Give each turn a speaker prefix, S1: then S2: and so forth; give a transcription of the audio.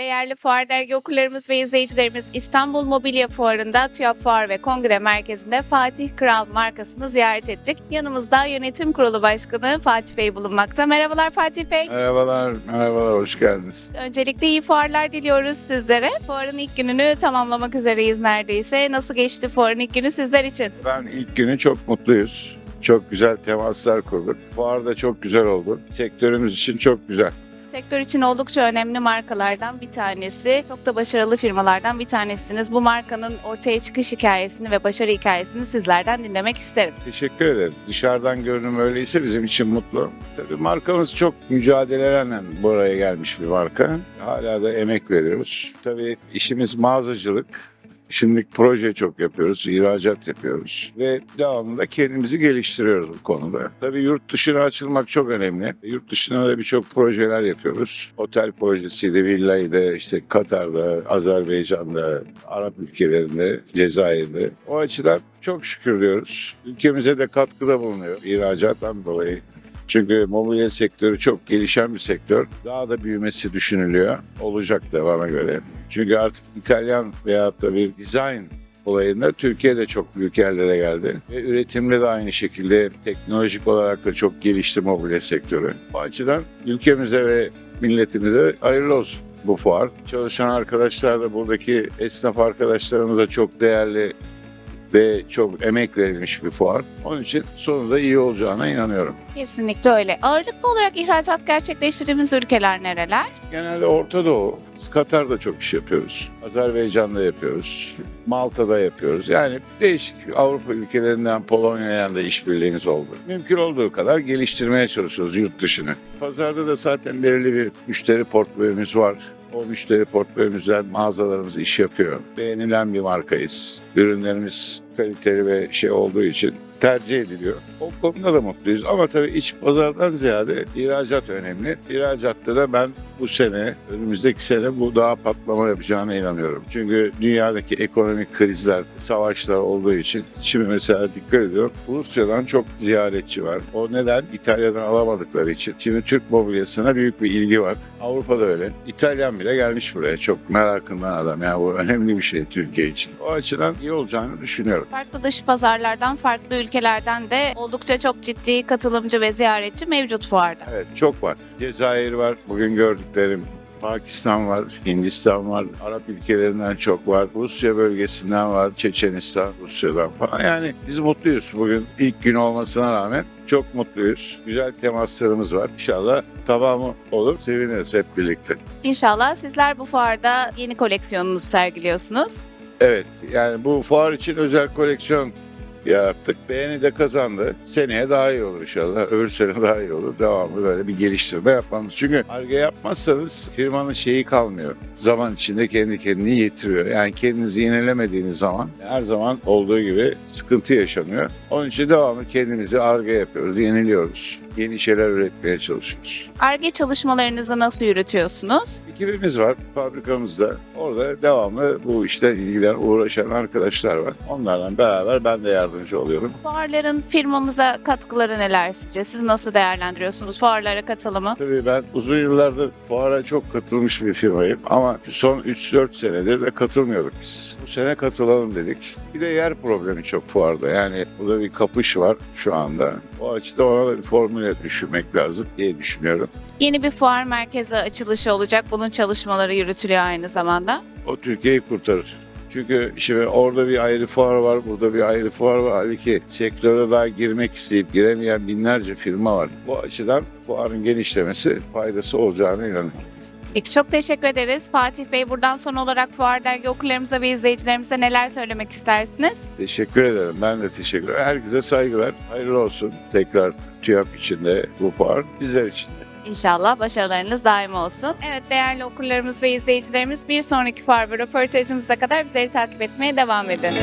S1: Değerli Fuar Dergi okurlarımız ve izleyicilerimiz İstanbul Mobilya Fuarı'nda TÜYAP Fuar ve Kongre Merkezi'nde Fatih Kral markasını ziyaret ettik. Yanımızda Yönetim Kurulu Başkanı Fatih Bey bulunmakta. Merhabalar Fatih Bey.
S2: Merhabalar, merhabalar, hoş geldiniz.
S1: Öncelikle iyi fuarlar diliyoruz sizlere. Fuarın ilk gününü tamamlamak üzereyiz neredeyse. Nasıl geçti fuarın ilk günü sizler için?
S2: Ben ilk günü çok mutluyuz. Çok güzel temaslar kurduk. Fuar da çok güzel oldu. Sektörümüz için çok güzel.
S1: Sektör için oldukça önemli markalardan bir tanesi. Çok da başarılı firmalardan bir tanesiniz. Bu markanın ortaya çıkış hikayesini ve başarı hikayesini sizlerden dinlemek isterim.
S2: Teşekkür ederim. Dışarıdan görünüm öyleyse bizim için mutlu. Tabii markamız çok mücadelelerle buraya gelmiş bir marka. Hala da emek veriyoruz. Tabii işimiz mağazacılık. Şimdilik proje çok yapıyoruz, ihracat yapıyoruz ve devamında kendimizi geliştiriyoruz bu konuda. Tabii yurt dışına açılmak çok önemli. Yurt dışına da birçok projeler yapıyoruz. Otel projesiydi, villaydı, işte Katar'da, Azerbaycan'da, Arap ülkelerinde, Cezayir'de. O açıdan çok şükür diyoruz. Ülkemize de katkıda bulunuyor ihracattan dolayı. Çünkü mobilya sektörü çok gelişen bir sektör. Daha da büyümesi düşünülüyor. Olacak da bana göre. Çünkü artık İtalyan veyahut da bir design olayında Türkiye de çok büyük yerlere geldi. Ve üretimde de aynı şekilde teknolojik olarak da çok gelişti mobilya sektörü. Bu açıdan ülkemize ve milletimize hayırlı olsun bu fuar. Çalışan arkadaşlar da buradaki esnaf arkadaşlarımıza çok değerli ve çok emek verilmiş bir fuar. Onun için sonunda iyi olacağına inanıyorum.
S1: Kesinlikle öyle. Ağırlıklı olarak ihracat gerçekleştirdiğimiz ülkeler nereler?
S2: Genelde Orta Doğu, Katar'da çok iş yapıyoruz. Azerbaycan'da yapıyoruz. Malta'da yapıyoruz. Yani değişik Avrupa ülkelerinden Polonya'ya da işbirliğimiz oldu. Mümkün olduğu kadar geliştirmeye çalışıyoruz yurt dışını. Pazarda da zaten belirli bir müşteri portföyümüz var. O müşteri portföyümüzden mağazalarımız iş yapıyor. Beğenilen bir markayız. Ürünlerimiz kaliteli ve şey olduğu için tercih ediliyor. O konuda da mutluyuz ama tabii iç pazardan ziyade ihracat önemli. İhracatta da ben bu sene, önümüzdeki sene bu daha patlama yapacağına inanıyorum. Çünkü dünyadaki ekonomik krizler, savaşlar olduğu için şimdi mesela dikkat ediyorum Rusya'dan çok ziyaretçi var. O neden? İtalya'dan alamadıkları için. Şimdi Türk mobilyasına büyük bir ilgi var. Avrupa'da öyle. İtalyan bile gelmiş buraya. Çok merakından adam. Yani bu önemli bir şey Türkiye için. O açıdan iyi olacağını düşünüyorum.
S1: Farklı dış pazarlardan, farklı ülkelerden de oldukça çok ciddi katılımcı ve ziyaretçi mevcut fuarda.
S2: Evet çok var. Cezayir var bugün gördüklerim. Pakistan var, Hindistan var, Arap ülkelerinden çok var, Rusya bölgesinden var, Çeçenistan, Rusya'dan falan. Yani biz mutluyuz bugün ilk gün olmasına rağmen çok mutluyuz. Güzel temaslarımız var. İnşallah tamamı olur, seviniriz hep birlikte.
S1: İnşallah sizler bu fuarda yeni koleksiyonunuzu sergiliyorsunuz.
S2: Evet yani bu fuar için özel koleksiyon yarattık. Beğeni de kazandı. Seneye daha iyi olur inşallah. Öbür sene daha iyi olur. Devamlı böyle bir geliştirme yapmamız. Çünkü arge yapmazsanız firmanın şeyi kalmıyor. Zaman içinde kendi kendini yetiriyor. Yani kendinizi yenilemediğiniz zaman her zaman olduğu gibi sıkıntı yaşanıyor. Onun için devamlı kendimizi arge yapıyoruz, yeniliyoruz. Yeni şeyler üretmeye çalışıyoruz.
S1: ARGE çalışmalarınızı nasıl yürütüyorsunuz?
S2: Ekibimiz var fabrikamızda. Orada devamlı bu işle ilgilen uğraşan arkadaşlar var. Onlarla beraber ben de yardımcı oluyorum.
S1: Fuarların firmamıza katkıları neler sizce? Siz nasıl değerlendiriyorsunuz fuarlara katılımı?
S2: Tabii ben uzun yıllardır fuara çok katılmış bir firmayım ama son 3-4 senedir de katılmıyorduk biz. Bu sene katılalım dedik. Bir de yer problemi çok fuarda. Yani burada bir kapış var şu anda. O açıdan ona da bir formüle düşünmek lazım diye düşünüyorum.
S1: Yeni bir fuar merkezi açılışı olacak. Bunun çalışmaları yürütülüyor aynı zamanda.
S2: O Türkiye'yi kurtarır. Çünkü şimdi orada bir ayrı fuar var, burada bir ayrı fuar var. Halbuki sektöre daha girmek isteyip giremeyen binlerce firma var. Bu açıdan fuarın genişlemesi faydası olacağına inanıyorum.
S1: Peki çok teşekkür ederiz. Fatih Bey buradan son olarak Fuar Dergi okurlarımıza ve izleyicilerimize neler söylemek istersiniz?
S2: Teşekkür ederim. Ben de teşekkür ederim. Herkese saygılar. Hayırlı olsun. Tekrar TÜYAP içinde bu fuar. Bizler için de.
S1: İnşallah başarılarınız daim olsun. Evet değerli okurlarımız ve izleyicilerimiz bir sonraki fuar ve röportajımıza kadar bizleri takip etmeye devam edin.